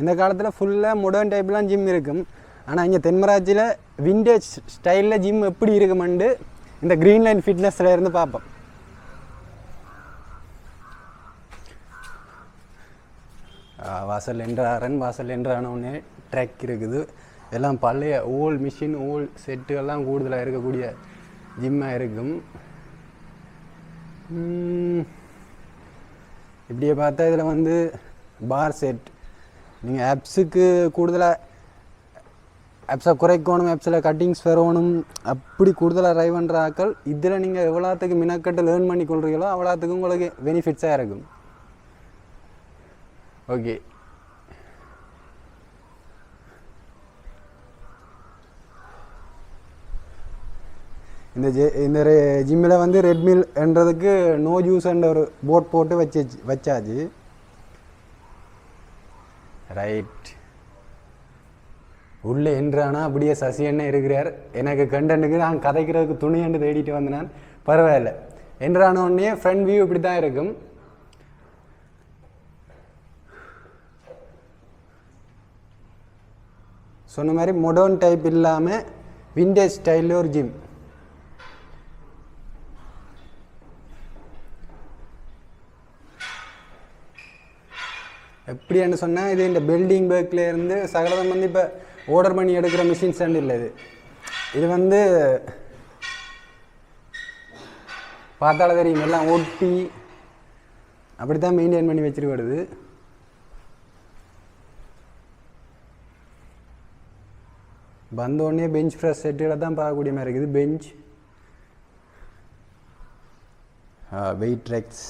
இந்த காலத்தில் ஃபுல்லாக மொடர்ன் டைப்லாம் ஜிம் இருக்கும். ஆனால் இங்கே தென்மராட்சியில் விண்டேஜ் ஸ்டைலில் ஜிம் எப்படி இருக்குமெண்டு இந்த க்ரீன் லைன் ஃபிட்னஸில் இருந்து பார்ப்போம் வாசல் என்றாரன் வாசல் என்றானோடனே ட்ராக் இருக்குது. எல்லாம் பழைய ஓல் மிஷின் ஓல் செட்டுகள்லாம் கூடுதலாக இருக்கக்கூடிய ஜிம்மாக இருக்கும். இப்படியே பார்த்தா இதில் வந்து பார் செட் நீங்கள் ஆப்ஸுக்கு கூடுதலாக ஆப்ஸை குறைக்கணும் ஆப்ஸில் கட்டிங்ஸ் வரணும் அப்படி கூடுதலாக ட்ரை பண்ணுற ஆக்கள் இதில் நீங்கள் எவ்வளோத்துக்கு மினக்கட்டு லேர்ன் பண்ணி கொள்றீங்களோ அவ்வளோத்துக்கு உங்களுக்கு பெனிஃபிட்ஸாக இருக்கும். ஓகே இந்த ஜெ இந்த ஜிம்மில் வந்து ரெட்மில் என்றதுக்கு நோ ஜூஸ் என்ற ஒரு போர்ட் போட்டு வச்சு வச்சாச்சு. ரைட் உள்ளே என்றானா? அப்படியே சசி என்ன இருக்கிறார். எனக்கு கண்டனுக்கு நான் கதைக்கிறதுக்கு துணி என்று தேடிட்டு வந்தேன் பரவாயில்ல. என்றான உடனே ஃப்ரண்ட் வியூ இப்படி தான் இருக்கும். சொன்ன மாதிரி மொடர்ன் டைப் இல்லாமல் விண்டேஜ் ஸ்டைலில் ஒரு ஜிம் எப்படின்னு சொன்னால் இது இந்த பில்டிங் பேக்லேருந்து சகலதம் வந்து இப்போ ஆர்டர் பண்ணி எடுக்கிற மிஷின் ஸ்டாண்ட் இல்லை இது. இது வந்து பார்த்தால தெரியும் எல்லாம் ஒட்டி அப்படி தான் மெயின்டைன் பண்ணி வச்சிருக்கிறது வந்த உடனே பெஞ்ச் ப்ரெஸ் செட்டுகளை தான் பார்க்கக்கூடிய மாதிரி இருக்குது. பெஞ்ச் வெயிட் ரெக்ஸ்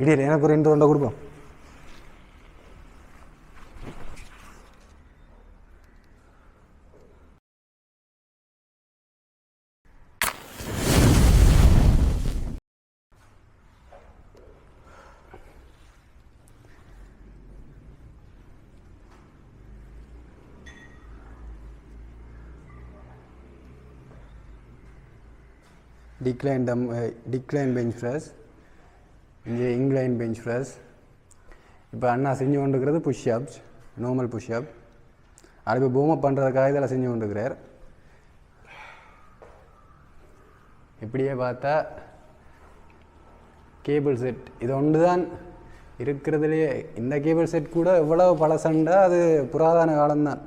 இடையில எனக்கு ஒரு ரெண்டு ரெண்டை கொடுப்போம். டிக்ளைன் டம் டிக்ளைன் பெஞ்ச் ப்ரெஸ் இங்கே இங்லைன் பெஞ்ச் ப்ரெஸ் இப்போ அண்ணா செஞ்சு கொண்டிருக்கிறது push ups normal push up அது இப்போ பூமப் பண்ணுறதுக்காக இதெல்லாம் செஞ்சு கொண்டிருக்கிறார். இப்படியே பார்த்தா கேபிள் செட் இது ஒன்று தான் இருக்கிறதுலையே இந்த கேபிள் செட் கூட எவ்வளவு பழசண்டா அது புராதன காலம்தான்.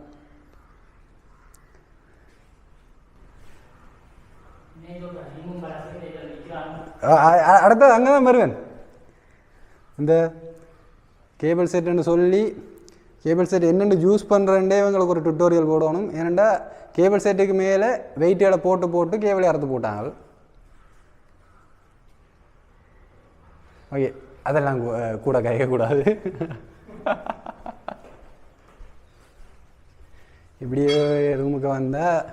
அடுத்தது அங்கே தான் வருவேன். இந்த கேபிள் செட்டுன்னு சொல்லி கேபிள் செட் என்னென்னு யூஸ் பண்ணுறேன்டே இவங்களுக்கு ஒரு டுட்டோரியல் போடணும். ஏனெண்டா கேபிள் செட்டுக்கு மேலே வெயிட்டோட போட்டு போட்டு கேபிளை அறுத்து போட்டாங்க. ஓகே அதெல்லாம் கூ- கூட கரையக்கூடாது. இப்படியே ரூமுக்கு வந்தால்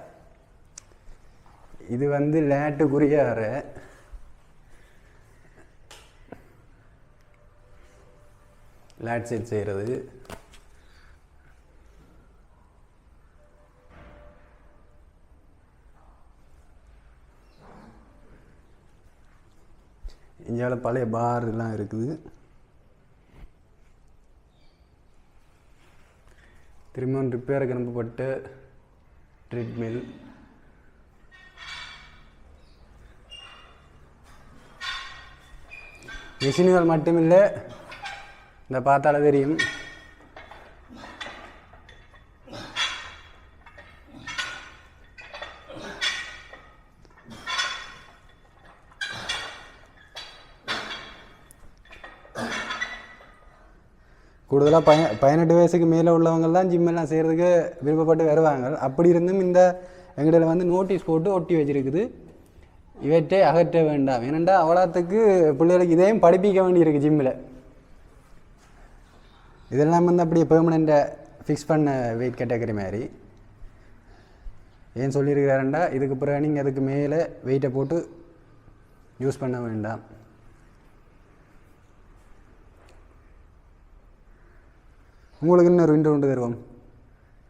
இது வந்து லேட்டுக்குரிய லேட் செட் செய்கிறது இந்தியாவில் பழைய பார் எல்லாம் இருக்குது. திரும்பவும் ரிப்பேருக்கு அனுப்பப்பட்ட ட்ரீட்மில் மிஷின்கள் மட்டுமில்லை இந்த பார்த்தால தெரியும். கூடுதலாக பய பதினெட்டு வயசுக்கு மேலே உள்ளவங்க தான் ஜிம்மெல்லாம் செய்கிறதுக்கு விருப்பப்பட்டு வருவாங்க. அப்படி இருந்தும் இந்த எங்கள்கிட்ட வந்து நோட்டீஸ் போட்டு ஒட்டி வச்சிருக்குது. இவற்றை அகற்ற வேண்டாம். ஏனெண்டா அவ்வளோத்துக்கு பிள்ளைகளுக்கு இதையும் படிப்பிக்க வேண்டியிருக்கு ஜிம்மில் இதெல்லாம் வந்து அப்படியே பெர்மனெண்ட்டாக ஃபிக்ஸ் பண்ண வெயிட் கேட்டகரி மாதிரி. ஏன் சொல்லியிருக்கிறாருண்டா? இதுக்கு பிறகு நீங்கள் அதுக்கு மேலே வெயிட்டை போட்டு யூஸ் பண்ண வேண்டாம். உங்களுக்கு இன்னொரு விண்டோ தருவோம்.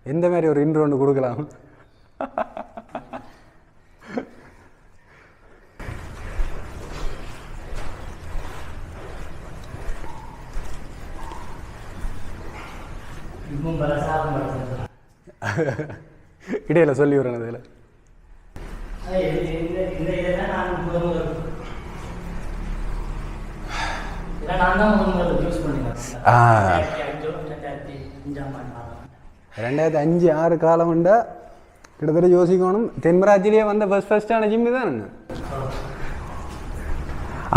எந்த மாதிரி ஒரு இன்ட்ரோ ஒன்று கொடுக்கலாம்? இடையில சொல்லி வரேன் அதில் ஆ. ரெண்டாயிரத்தி அஞ்சோ ஆறு காலம் உண்டா? கிட்டத்தட்ட யோசிக்கணும். தென்மராட்சிலேயே வந்த ஃபஸ்ட் ஃபஸ்ட்டான ஜிம்மு தான்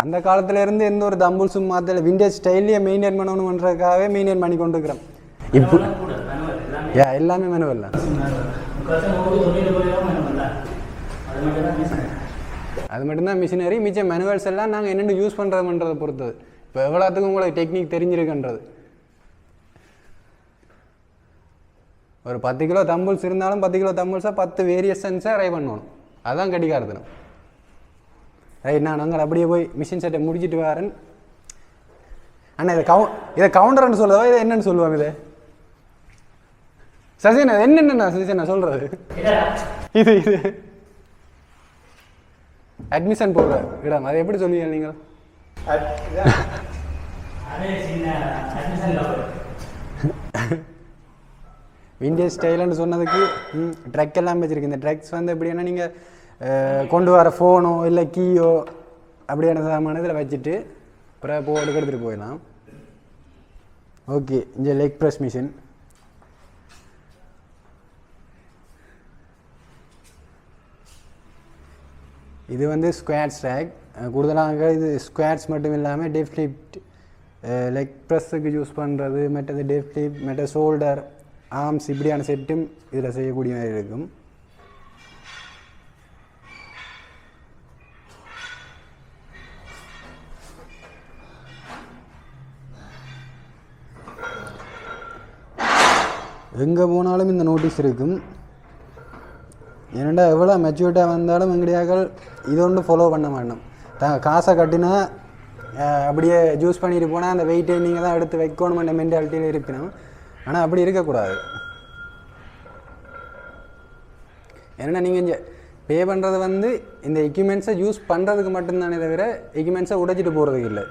அந்த காலத்துல இருந்து எந்த ஒரு தம்புல்ஸும் மாத்தல. விண்டேஜ் ஸ்டைல்லையே மெயின்டைன் பண்ணணுன்றதுக்காகவே மெயின்டைன் பண்ணி கொண்டு இருக்கிறோம் இப்போ எல்லாமே யா எல்லாமே மெனுவல் தான். அது மட்டும்தான் மிஷினரி மிச்சம் மேனுவல்ஸ் எல்லாம் நாங்கள் என்னென்ன யூஸ் பண்ணுறோம்ன்றதை பொறுத்தது. இப்போ எவ்வளோத்துக்கும் உங்களுக்கு டெக்னிக் தெரிஞ்சிருக்குன்றது. ஒரு பத்து கிலோ தம்புல்ஸ் இருந்தாலும் பத்து கிலோ தம்புல்ஸாக பத்து வேரியேஷன்ஸாக ட்ரை பண்ணணும். அதுதான் கடிகாரத்தனம். ரைட் நான் நாங்கள் அப்படியே போய் மிஷின் செட்டை முடிச்சுட்டு வரேன். அண்ணா இதை கவு இதை கவுண்டர்னு சொல்லவா இதை என்னன்னு சொல்லுவாங்க இதை? சசினா என்னென்ன சசினா சொல்கிறது இது இது. அட்மிஷன் போடுற இடம் அதை எப்படி சொல்லுவீங்க நீங்கள்? விண்டேஜ் ஸ்டைலுன்னு சொன்னதுக்கு ட்ரக் எல்லாம் வச்சுருக்கு. இந்த ட்ரக்ஸ் வந்து எப்படின்னா நீங்கள் கொண்டு வர ஃபோனோ இல்லை கீயோ அப்படியான சாமான இதில் வச்சுட்டு அப்புறம் போ எடுத்துகிட்டு போயிடலாம். ஓகே இந்த லெக் ப்ரெஸ் மிஷின் இது வந்து ஸ்குவாட் ஸ்ட்ராக் கூடுதலாக இது ஸ்குவாட்ஸ் மட்டும் இல்லாமல் டெஃப் லிஃப்ட் லெக் ப்ரெஸ்ஸுக்கு யூஸ் பண்ணுறது மற்றது டெஃப் மற்ற ஷோல்டர் ஆர்ம்ஸ் இப்படியான செட்டும் இதில் செய்யக்கூடிய மாதிரி இருக்கும். எங்கே போனாலும் இந்த நோட்டீஸ் இருக்கும். என்னடா எவ்வளோ மெச்சூரிட்டாக வந்தாலும் எங்கடியாக்கள் இது ஒன்றும் ஃபாலோ பண்ண மாட்டோம். த காசை கட்டினா அப்படியே ஜூஸ் பண்ணிட்டு போனால் அந்த வெயிட்டை நீங்கள் தான் எடுத்து வைக்கணுமென்ற மென்டாலிட்டியில் இருக்கணும். ஆனால் அப்படி இருக்கக்கூடாது. ஏன்னா நீங்கள் இங்கே பே பண்ணுறது வந்து இந்த எக்யூப்மெண்ட்ஸை யூஸ் பண்ணுறதுக்கு மட்டும்தானே தவிர எக்யூப்மெண்ட்ஸை உடைச்சிட்டு போகிறதுக்கு இல்லை.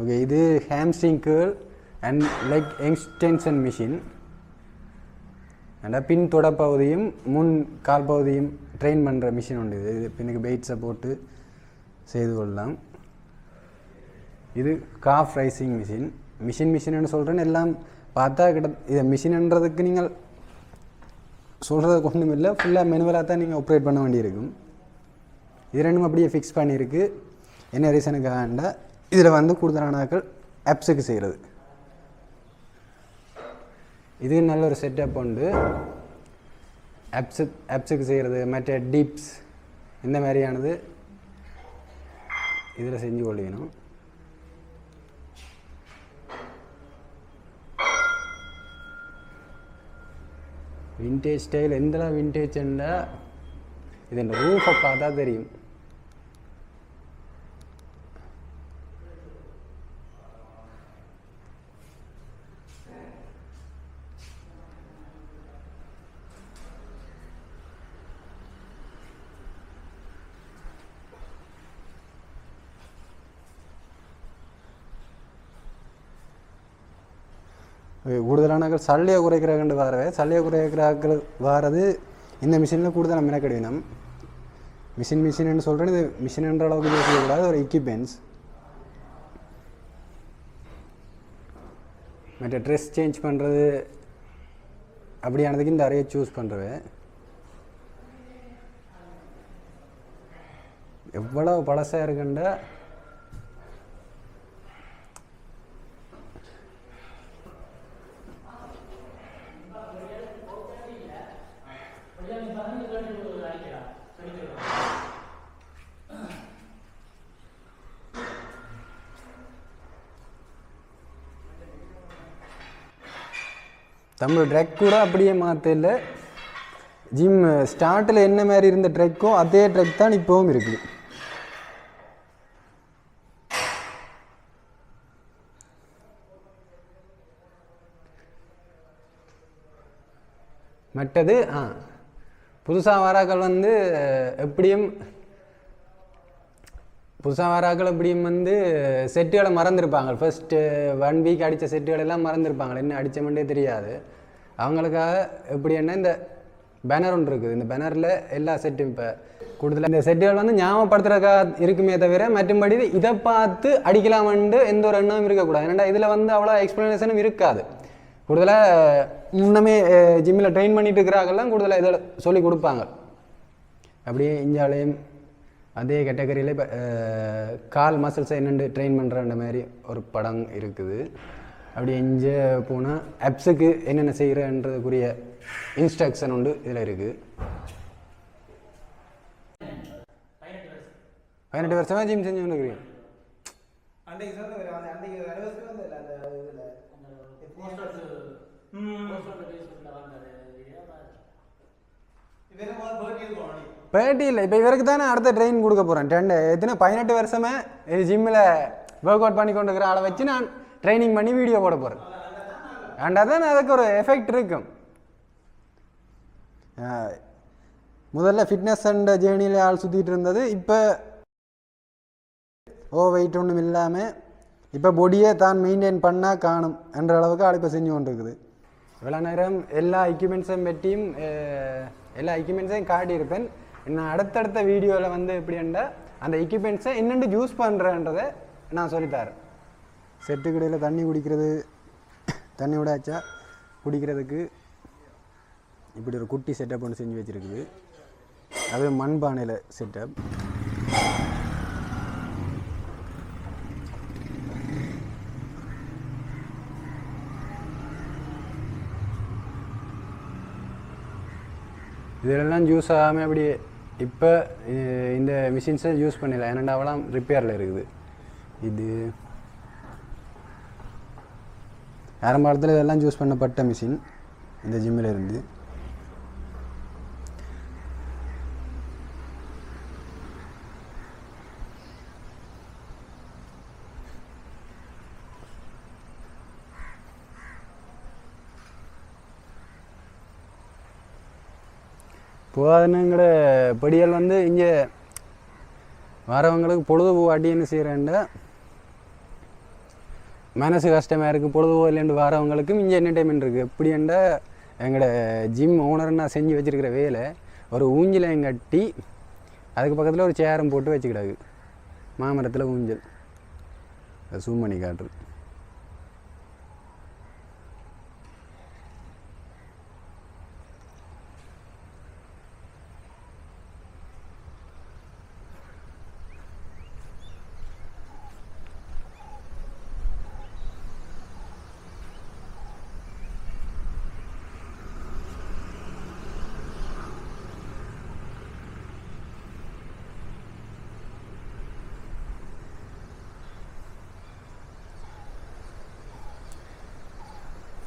ஓகே இது hamstring curl and leg extension machine அந்த பின் தொடப்பகுதியும் முன் கால் பகுதியும் ட்ரெயின் பண்ணுற மிஷின் உண்டு. இது இது பின்னுக்கு பெயிட்ஸை போட்டு செய்து கொள்ளலாம். இது காஃப் ரைசிங் மிஷின் மிஷின் மிஷின்னு சொல்கிறேன்னு எல்லாம் பார்த்தா கிட்ட இதை மிஷின்ன்றதுக்கு நீங்கள் சொல்கிறதுக்கு ஒன்றும் இல்லை ஃபுல்லாக மெனுவலாக தான் நீங்கள் ஆப்ரேட் பண்ண வேண்டியிருக்கும். இது ரெண்டும் அப்படியே ஃபிக்ஸ் பண்ணியிருக்கு. என்ன ரீசனுக்காகண்டா இதில் வந்து கூடுதலானாக்கள் ஆப்ஸுக்கு செய்கிறது இது நல்ல ஒரு செட்டப் உண்டு. ஆப்ஸு ஆப்ஸுக்கு செய்கிறது மற்ற டிப்ஸ் இந்த மாதிரியானது இதில் செஞ்சு கொள்ளிக்கணும். விண்டேஜ் ஸ்டைல் எந்தளவு விண்டேஜ் இது இந்த ரூஃபை பார்த்தா தெரியும். கூடுதலானாக்கள் சல்லியை குறைக்கிறாங்கண்டு வரவே சல்லியை குறைக்கிறாக்கள் வாரது இந்த மிஷினில் கூடுதலாக மெனக்கெடு வேணும் மிஷின் மிஷின்னு சொல்கிறேன் இது மிஷின்ன்ற அளவுக்கு யூஸ் ஒரு எக்யூப்மெண்ட்ஸ் மற்ற ட்ரெஸ் சேஞ்ச் பண்ணுறது அப்படியானதுக்கு இந்த அறையை சூஸ் பண்ணுறது எவ்வளோ பழசாக இருக்குன்ற தமிழ் ட்ரெக் கூட அப்படியே மாற்றல ஜிம் ஸ்டார்ட்டில் என்ன மாதிரி இருந்த ட்ரெக்கோ அதே ட்ரெக் தான் இப்போவும் இருக்குது மற்றது ஆ புதுசாக வராக்கள் வந்து எப்படியும் புதுசாக வராக்கள் இப்படியும் வந்து செட்டுகளை மறந்துருப்பாங்க. ஃபஸ்ட்டு ஒன் வீக் அடித்த செட்டுகள் எல்லாம் மறந்துருப்பாங்க. என்ன அடித்தமெண்டே தெரியாது. அவங்களுக்காக எப்படி என்ன இந்த பேனர் ஒன்று இருக்குது. இந்த பேனரில் எல்லா செட்டும் இப்போ கூடுதலாக இந்த செட்டுகள் வந்து ஞாபகப்படுத்துறதுக்காக இருக்குமே தவிர மற்றும்படி இதை பார்த்து அடிக்கலாமன்ட்டு எந்த ஒரு எண்ணமும் இருக்கக்கூடாது. ஏன்னா இதில் வந்து அவ்வளோ எக்ஸ்ப்ளனேஷனும் இருக்காது. கூடுதலாக இன்னுமே ஜிம்மில் ட்ரெயின் பண்ணிட்டு இருக்கிறாங்கெல்லாம் கூடுதலாக இதில் சொல்லி கொடுப்பாங்க. அப்படியே இஞ்சாலையும் அதே கேட்டகரியில் இப்போ கால் மசில்ஸை என்னென்று ட்ரெயின் பண்ணுற மாதிரி ஒரு படம் இருக்குது. அப்படி இங்கே போனால் ஆப்ஸுக்கு என்னென்ன செய்கிறன்றதுக்குரிய இன்ஸ்ட்ரக்ஷன் உண்டு இதில் இருக்குது பதினெட்டு வருஷமாக ஜிம் செஞ்சு கொண்டு இருக்கிறீங்க அன்றைக்கு பேட்டி இல்லை. இப்போ இவருக்கு தானே அடுத்த ட்ரெயின் கொடுக்க போகிறேன் டென் எத்தனை பதினெட்டு வருஷமே இது ஜிம்மில் ஒர்க் அவுட் பண்ணி கொண்டு இருக்கிற ஆளை வச்சு நான் ட்ரைனிங் பண்ணி வீடியோ போட போகிறேன் அண்ட் தான் அதுக்கு ஒரு எஃபெக்ட் இருக்கும். முதல்ல ஃபிட்னஸ் அண்ட் ஜேர்னியில் ஆள் சுற்றிட்டு இருந்தது. இப்போ ஓ வெயிட் ஒன்றும் இல்லாமல் இப்போ பொடியை தான் மெயின்டைன் பண்ணால் காணும் என்ற அளவுக்கு ஆள் இப்போ செஞ்சு கொண்டு இருக்குது இவ்வளோ நேரம் எல்லா எக்யூப்மெண்ட்ஸையும் வெட்டியும் எல்லா எக்யூப்மெண்ட்ஸையும் காட்டியிருப்பேன். நான் அடுத்தடுத்த வீடியோவில் வந்து எப்படின்ற அந்த எக்யூப்மெண்ட்ஸை என்னென்று யூஸ் பண்ணுறேன்றதை நான் சொல்லித்தரேன் செட்டுக்கடையில் தண்ணி குடிக்கிறது தண்ணி விடாச்சா குடிக்கிறதுக்கு இப்படி ஒரு குட்டி செட்டப் ஒன்று செஞ்சு வச்சுருக்குது. அது மண்பானையில் செட்டப் இதெல்லாம் யூஸ் ஆகாமல் அப்படி இப்போ இந்த மிஷின்ஸை யூஸ் பண்ணல என்னெண்டாவெல்லாம் ரிப்பேரில் இருக்குது. இது ஆரம்பத்தில் இதெல்லாம் யூஸ் பண்ணப்பட்ட மிஷின் இந்த ஜிம்மில் இருந்து. போகாதுங்கிற படிகள் வந்து இங்கே வரவங்களுக்கு பொழுதுபோகாட்டி என்ன செய்கிறேன்டா மனசு கஷ்டமாக இருக்குது பொழுதுபோ இல்லைன்னு வரவங்களுக்கும் இங்கே என்டர்டைன்மெண்ட் இருக்குது எப்படின்டா எங்களோட ஜிம் ஓனர் நான் செஞ்சு வச்சுருக்கிற வேலை ஒரு ஊஞ்சலையும் கட்டி அதுக்கு பக்கத்தில் ஒரு சேரம் போட்டு வச்சுக்கிடாது. மாமரத்தில் ஊஞ்சல். சூம் பண்ணி காட்டுறது.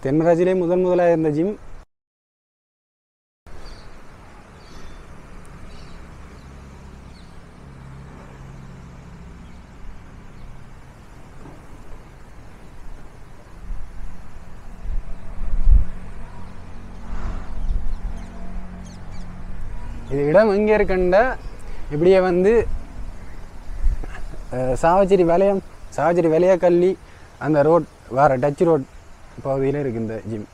தென்மராஜிலே முதன் முதலாக இருந்த ஜிம். இது இடம் எங்கே இருக்குண்டா இப்படியே வந்து சாவச்சேரி வலயம் சாவச்சேரி வலையக்கல்லி அந்த ரோட் வேறு டச் ரோட் பகுதியில் இருக்குது இந்த ஜிம்